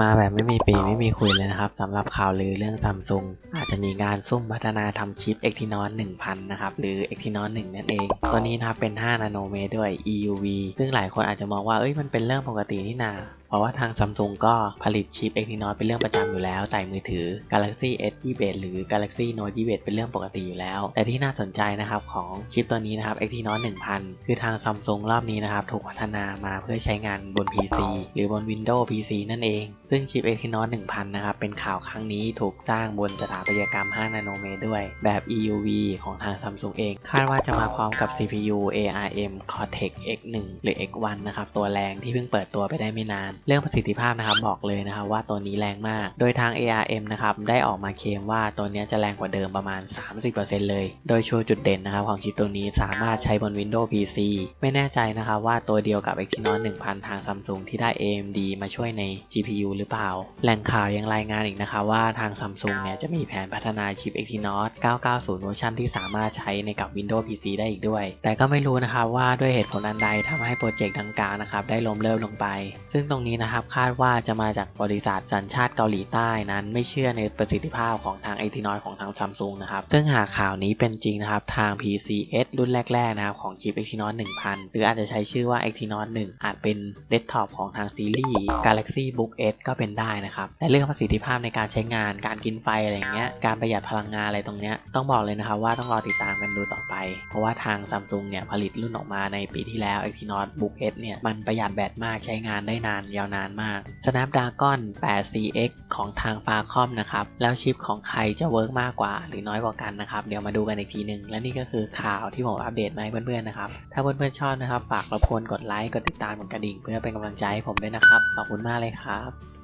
มาแบบไม่มีปีไม่มีคุยเลยนะครับสำหรับข่าวลือเรื่องซัมซุงอาจจะมีการซุ่มพัฒนาทำชิป Exynos 1000 นะครับ หรือ Exynos 1 นั่นเอง ตัวนี้นะครับเป็น 5 นาโนเมตรด้วย EUV ซึ่งหลายคนอาจจะมองว่าเอ้ยมันเป็นเรื่องปกตินี่นาเพราะว่าทางซัมซุงก็ผลิตชิป Exynos เป็นเรื่องประจำอยู่แล้ว ใส่มือถือ Galaxy S 21หรือ Galaxy Note 21เป็นเรื่องปกติอยู่แล้ว แต่ที่น่าสนใจนะครับของชิปตัวนี้นะครับ Exynos 1000 คือทางซัมซุงรอบนี้นะครับถูกพัฒนามาเพื่อใช้งานบน PC หรือบน Windows PC นั่นเอง ซึ่งชิป Exynos 1000 นะครับเป็นข่าวครั้งนี้ถูกสร้างบนสถาปัตยกรรม 5 นาโนเมตรด้วย แบบ EUV ของทาง Samsung เอง คาดว่าจะมาพร้อมกับ CPU ARM Cortex X1 หรือ X1 นะครับตัวแรงที่เพิ่งเปิดตัวไปได้ไม่นานเรื่องประสิทธิภาพนะครับบอกเลยนะครับว่าตัวนี้แรงมาก โดยทาง ARM นะครับได้ออกมาเคลมว่าตัวนี้จะแรงกว่าเดิมประมาณ 30%เลย โดยโชว์จุดเด่นนะครับของชิปตัวนี้สามารถใช้บน Windows PC ไม่แน่ใจนะครับว่าตัวเดียวกับ Exynos 1000 ทาง Samsung ที่ได้ AMD มาช่วยใน GPU หรือเปล่า แหล่งข่าวยังรายงานอีกนะคะว่าทาง Samsung เนี่ยจะมีแผนพัฒนาชิป Exynos 990 เวอร์ชันที่สามารถใช้ในกับ Windows PC ได้อีกด้วย แต่ก็ไม่รู้นะครับว่าด้วยเหตุผลอันใดทำให้โปรเจกต์ดังกล่าวนะครับได้ล้มเลิกลงไป ซึ่งตรงนี้นะครับคาดว่าจะมาจากบริษัทสัญชาติเกาหลีใต้นั้น ไม่เชื่อในประสิทธิภาพของทาง Exynos ของทาง Samsung นะครับ ซึ่งหากข่าวนี้เป็นจริงนะครับ ทาง PCS รุ่นแรกๆนะครับของชิป Exynos 1000 หรืออาจจะใช้ชื่อว่า Exynos 1 อาจเป็นเดสก์ท็อปของทางซีรีส์ Galaxy Book S ก็เป็นได้นะครับและเรื่องประสิทธิภาพในการใช้งาน การกินไฟอะไรอย่างเงี้ย การประหยัดพลังงานอะไรตรงเนี้ยต้องบอกเลยนะครับว่าต้องรอติดตามกันดูต่อไป เพราะว่าทาง Samsung เนี่ยผลิตรุ่นออกมาในปีที่แล้ว Exynos Book S เนี่ยมันประหยัดแบตมากใช้งานได้นานยาวนานมาก Snapdragon 8CX ของทาง Qualcomm นะครับ แล้วชิปของใครจะเวิร์กมากกว่าหรือน้อยกว่ากันนะครับ เดี๋ยวมาดูกันอีกทีหนึ่งและนี่ก็คือข่าวที่ผมอัปเดตมาให้เพื่อนๆนะครับ ถ้าเพื่อนๆชอบนะครับ ฝากรบกวนกดไลค์ กดติดตามกดกระดิ่ง เพื่อเป็นกำลังใจให้ผมด้วยนะครับ ขอบคุณมากเลยครับ